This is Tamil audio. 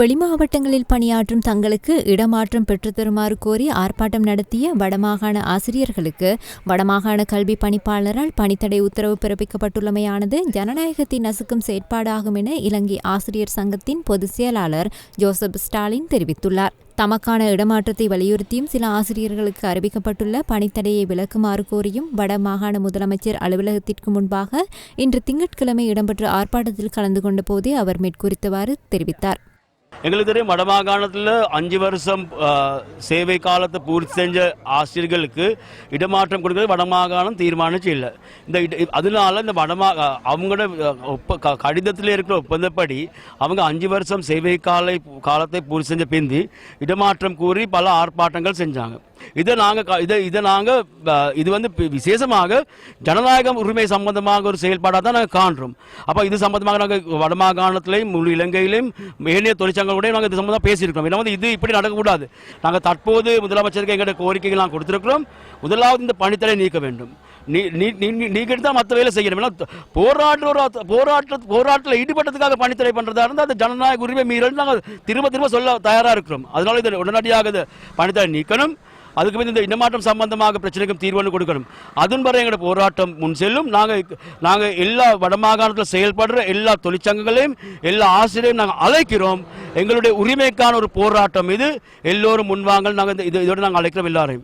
வெளிமாவட்டங்களில் பணியாற்றும் தங்களுக்கு இடமாற்றம் பெற்றுத்தருமாறு கோரி ஆர்ப்பாட்டம் நடத்திய வடமாகாண ஆசிரியர்களுக்கு வடமாகாண கல்வி பணிப்பாளரால் பணித்தடை உத்தரவு பிறப்பிக்கப்பட்டுள்ளமையானது ஜனநாயகத்தின் நசுக்கும் செயற்பாடாகும் என இலங்கை ஆசிரியர் சங்கத்தின் பொதுச் செயலாளர் ஜோசப் ஸ்டாலின் தெரிவித்துள்ளார். தமக்கான இடமாற்றத்தை வலியுறுத்தியும் சில ஆசிரியர்களுக்கு அறிவிக்கப்பட்டுள்ள பணித்தடையை விலக்குமாறு கோரியும் வடமாகாண முதலமைச்சர் அலுவலகத்திற்கு முன்பாக இன்று திங்கட்கிழமை இடம்பெற்ற ஆர்ப்பாட்டத்தில் கலந்து கொண்ட போதே அவர் மேற்குறித்தவாறு தெரிவித்தார். எங்களுக்கு தெரியும் வடமாகாணத்தில் அஞ்சு வருஷம் சேவை காலத்தை பூர்த்தி செஞ்ச ஆசிரியர்களுக்கு இடமாற்றம் கொடுக்கறது வடமாகாணம் தீர்மானிச்சு இல்லை. இந்த அதனால இந்த வடமா அவங்களோட ஒப்ப க- கடிதத்தில் இருக்கிற ஒப்பந்தப்படி அவங்க அஞ்சு வருஷம் சேவை காலை காலத்தை பூர்த்தி செஞ்ச பிந்தி இடமாற்றம் கூறி பல ஆர்ப்பாட்டங்கள் செஞ்சாங்க. இதை நாங்கள் இதை இதை நாங்கள் இது வந்து விசேஷமாக ஜனநாயகம் உரிமை சம்பந்தமாக ஒரு செயல்பாடாக தான் நாங்கள் காண்றோம். அப்போ இது சம்பந்தமாக நாங்கள் வடமாகாணத்திலையும் முழு இலங்கையிலையும் ஏனைய தொழிற்சங்கங்களோடய நாங்கள் இது சம்பந்தமாக பேசியிருக்கிறோம். ஏன்னா வந்து இது இப்படி நடக்கக்கூடாது. நாங்கள் தற்போது முதலமைச்சருக்கு எங்களுடைய கோரிக்கைகள் நாங்கள் கொடுத்துருக்கிறோம். முதலாவது இந்த பணித்தலை நீக்க வேண்டும். நீ நீ நீக்கிட்டு தான் மற்ற வேலை செய்யணும். ஏன்னா போராட்ட போராட்ட போராட்டத்தில் ஈடுபட்டதுக்காக பணித்துறை பண்ணுறதா இருந்தால் அது ஜனநாயக உரிமை மீறல் நாங்கள் திரும்ப திரும்ப சொல்ல தயாராக இருக்கிறோம். அதனால இதை உடனடியாக பணித்தலை நீக்கணும். அதுக்கு பின் இந்த இனமாற்றம் சம்பந்தமாக பிரச்சனைக்கும் தீர்வு கொடுக்கணும். அதன் வரை எங்களோட போராட்டம் முன் செல்லும். நாங்கள் நாங்கள் எல்லா வடமாகாணத்தில் செயல்படுற எல்லா தொழிற்சங்கங்களையும் எல்லா ஆசிரியரையும் நாங்கள் அழைக்கிறோம். எங்களுடைய உரிமைக்கான ஒரு போராட்டம் இது. எல்லோரும் முன்வாங்கள் நாங்கள் இந்த- இதோடு நாங்கள் அழைக்கிறோம் எல்லாரையும்.